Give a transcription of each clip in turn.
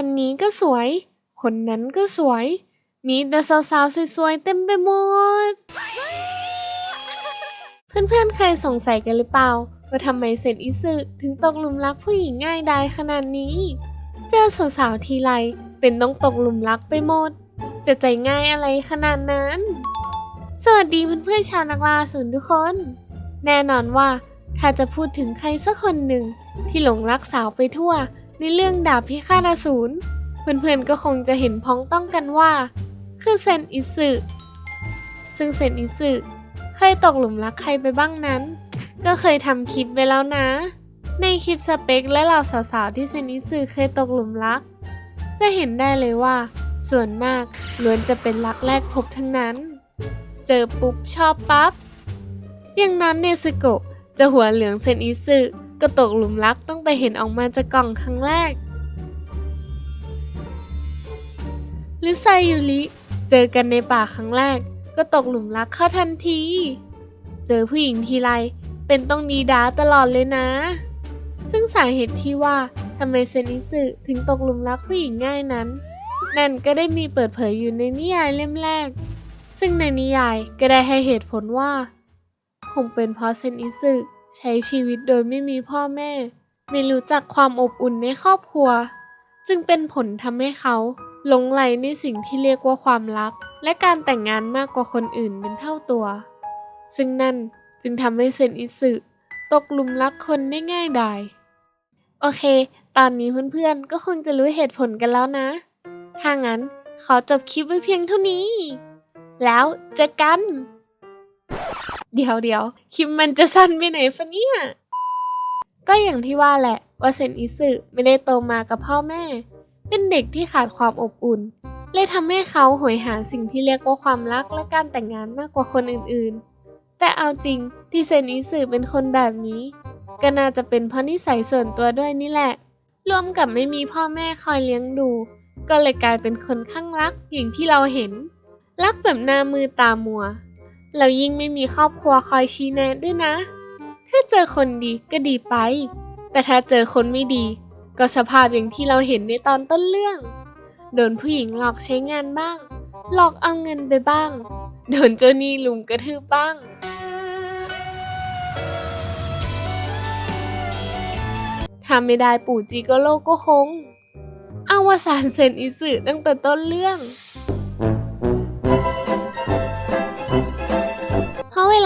คนนี้ก็สวย คนนั้นก็สวย มีแต่สาวๆสวยๆเต็มไปหมด เพื่อนๆเคยสงสัยกันหรือเปล่า ว่าทำไมเซนอิสึถึงตกหลุมรักผู้หญิงง่ายดายขนาดนี้ เจอสาวๆทีไรเป็นต้องตกหลุมรักไปหมด จะใจง่ายอะไรขนาดนั้น สวัสดีเพื่อนๆชาวนักล่าศูนย์ทุกคน แน่นอนว่าถ้าจะพูดถึงใครสักคนหนึ่งที่หลงรักสาวไปทั่ว ในเรื่องดาบพิฆาตอสูรเพื่อนๆก็คงจะเห็นพ้องต้องกันว่า คือเซนอิสึซึ่งเซนอิสึเคยตกหลุมรักใครไปบ้างนั้น ก็เคยทำคลิปไว้แล้วนะ ในคลิปสเปคและเหล่าสาวๆที่เซนอิสึเคยตกหลุมรัก จะเห็นได้เลยว่า ส่วนมากล้วนจะเป็นรักแรกพบทั้งนั้น เจอปุ๊บชอบปั๊บอย่างนั้นเนซึโกะจะหัวเหลืองเซนอิสึ ก็ตกหลุมรักตั้งแต่เห็นออกมาจากกล่องครั้งแรกหรือไซยุริเจอกันในป่าครั้งแรก ก็ตกหลุมรักเข้าทันที เจอผู้หญิงทีไรเป็นต้องดีด้าตลอดเลยนะ ซึ่งสาเหตุที่ว่าทำไมเซนิสึถึงตกหลุมรักผู้หญิงง่ายนั้น นั่นก็ได้มีเปิดเผยอยู่ในนิยายเล่มแรก ซึ่งในนิยายก็ได้ให้เหตุผลว่า คงเป็นเพราะเซนอิสึ ใช้ชีวิตโดยไม่มีพ่อแม่ ไม่รู้จักความอบอุ่นในครอบครัว จึงเป็นผลทำให้เขาหลงไหลในสิ่งที่เรียกว่าความรัก และการแต่งงานมากกว่าคนอื่นเป็นเท่าตัว ซึ่งนั่นจึงทำให้เซนอิสึตกหลุมรักคนได้ง่ายดาย โอเค ตอนนี้เพื่อนๆ ก็คงจะรู้เหตุผลกันแล้วนะ ถ้างั้นขอจบคลิปไว้เพียงเท่านี้ แล้วเจอกัน เดี๋ยวเดี๋ยวคลิปมันจะสั้นไปไหนฟะเนี่ย ก็อย่างที่ว่าแหละว่าเซนอิสึไม่ได้โตมากับพ่อแม่ เป็นเด็กที่ขาดความอบอุ่น เลยทำให้เขาหอยหาสิ่งที่เรียกว่าความรักและการแต่งงานมากกว่าคนอื่นๆ แต่เอาจริงที่เซนอิสึเป็นคนแบบนี้ ก็น่าจะเป็นเพราะนิสัยส่วนตัวด้วยนี่แหละ รวมกับไม่มีพ่อแม่คอยเลี้ยงดู ก็เลยกลายเป็นคนข้างรักอย่างที่เราเห็น รักแบบหน้ามือตามัว แล้วยิ่งไม่มีครอบครัวคอยชี้แนะด้วยนะ ถ้าเจอคนดีก็ดีไป แต่ถ้าเจอคนไม่ดี ก็สภาพอย่างที่เราเห็นในตอนต้นเรื่อง โดนผู้หญิงหลอกใช้งานบ้าง หลอกเอาเงินไปบ้าง โดนเจ้าหนี้ลุมกระทืบบ้างถ้าไม่ได้ปู่จิโกโลก็คงอวสานเซนอิสึตั้งแต่ต้นเรื่อง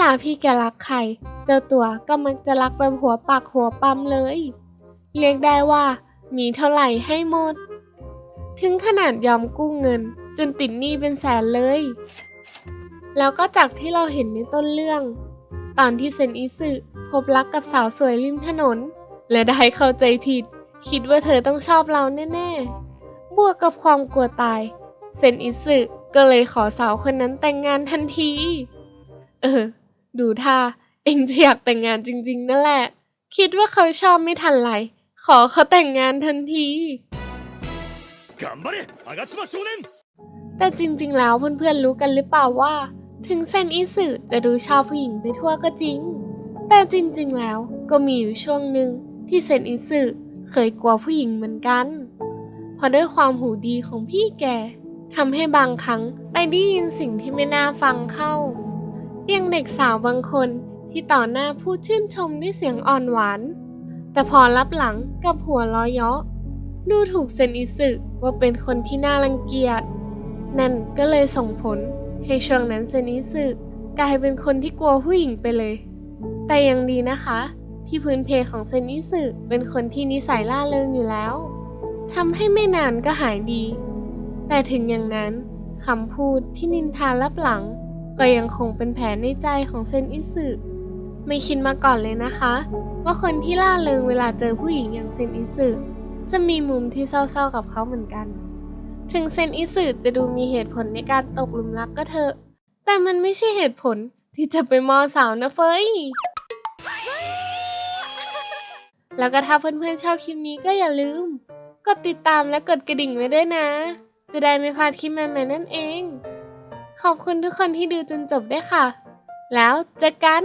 ลาพี่แกรักใคร เจ้าตัวก็มักจะรักแบบหัวปากหัวปั๊มเลย เรียกได้ว่า มีเท่าไหร่ให้หมด ถึงขนาดยอมกู้เงิน จนติดหนี้เป็นแสนเลย แล้วก็จากที่เราเห็นในต้นเรื่อง ตอนที่เซนอิสึพบรักกับสาวสวยริมถนน และได้เข้าใจผิด คิดว่าเธอต้องชอบเราแน่ๆ บวกกับความกลัวตาย เซนอิสึก็เลยขอสาวคนนั้นแต่งงานทันที เออ ดูท่าเองจะอยากแต่งงานจริงๆ นั่นแหละ คิดว่าเขาชอบไม่ทันไร ขอเขาแต่งงานทันที แต่จริงๆ แล้วเพื่อนๆ รู้กันหรือเปล่าว่า ถึงเซนอิสึจะดูชอบผู้หญิงไปทั่วก็จริง แต่จริงๆ แล้วก็มีอยู่ช่วงหนึ่งที่เซนอิสึเคยกลัวผู้หญิงเหมือนกัน เพราะด้วยความหูดีของพี่แกทำให้บางครั้งไปได้ยินสิ่งที่ไม่น่าฟังเข้า ย่างเด็กสาวบางคนที่ต่อหน้าพูดชื่นชมด้วยเสียงอ่อนหวาน แต่พอรับหลังกับหัวล้อเยาะดูถูกเซนอิสึว่าเป็นคนที่น่ารังเกียจ นั่นก็เลยส่งผลให้ช่วงนั้นเซนิสึกลายเป็นคนที่กลัวผู้หญิงไปเลย แต่ยังดีนะคะ ที่พื้นเพของเซนิสึเป็นคนที่นิสัยล่าเริงอยู่แล้วทำให้ไม่นานก็หายดี แต่ถึงอย่างนั้นคำพูดที่นินทารับหลัง ก็ยังคงเป็นแผลในใจของเซนอิสึไม่คิดมาก่อนเลยนะคะ ว่าคนที่ล่าเริงเวลาเจอผู้หญิงอย่างเซนอิสึจะมีมุมที่เศร้าๆกับเขาเหมือนกัน ถึงเซนอิสึจะดูมีเหตุผลในการตกหลุมรักก็เถอะ แต่มันไม่ใช่เหตุผลที่จะไปมอสาวนะเฟยแล้วก็ถ้าเพื่อนๆชอบคลิปนี้ก็อย่าลืม กดติดตามและกดกระดิ่งไว้ด้วยนะ จะได้ไม่พลาดคลิปใหม่ๆนั่นเอง ขอบคุณทุกคนที่ดูจนจบด้วยค่ะ แล้วเจอกัน